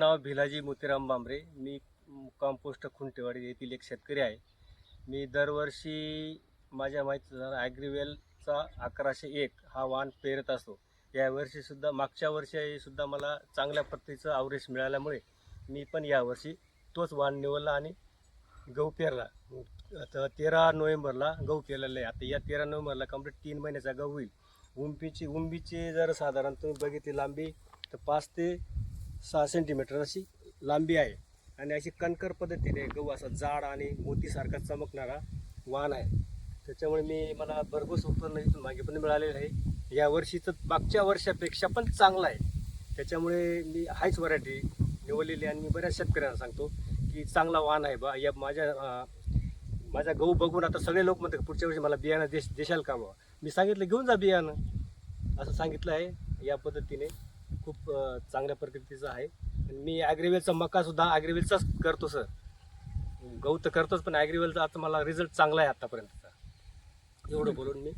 नाव भिलाजी मोतीराम बांबरे. मी compost Khuntewadi येथील एक शेतकरी आहे. मी दरवर्षी माझ्या माहितीनुसार ॲग्रीवेलचा अकराशे एक हा वाण पेरत असतो. यावर्षीसुद्धा मागच्या वर्षीसुद्धा मला चांगल्या पद्धतीचं आवरेज मिळाल्यामुळे मी पण यावर्षी तोच वाण निवडला आणि गहू पेरला. तर तेरा नोव्हेंबरला गहू पेरलेला आहे. आता या तेरा नोव्हेंबरला कंप्लीट तीन महिन्याचा गहू होईल. उंबीची उंबीची जर साधारण तुम्ही बघितली लांबी तर पाच ते सहा सेंटीमीटर अशी लांबी आहे. आणि अशी कणकर पद्धतीने गहू असा जाड आणि मोतीसारखा चमकणारा वाण आहे. त्याच्यामुळे मी मला भरघोस उत्पन्न इथून मागे पण मिळालेलं आहे. या वर्षीचं मागच्या वर्षापेक्षा पण चांगलं आहे. त्याच्यामुळे मी हाच व्हरायटी निवडलेली आणि मी बऱ्याच शेतकऱ्यांना सांगतो की चांगला वाण आहे बा. या माझ्या माझा गहू बघून आता सगळे लोक म्हणतात पुढच्या वर्षी मला बियाणं देश देशाल का बा? मी सांगितलं घेऊन जा बियाणं. असं सांगितलं आहे या पद्धतीने. खूप चांगल्या प्रकृतीचा आहे. आणि मी ॲग्रिवेलचा मकासुद्धा ॲग्रीवेलचाच करतो सर गहू तर करतोच पण ॲग्रीवेलचा आता मला रिझल्ट चांगला आहे आत्तापर्यंतचा एवढं बोलून मी.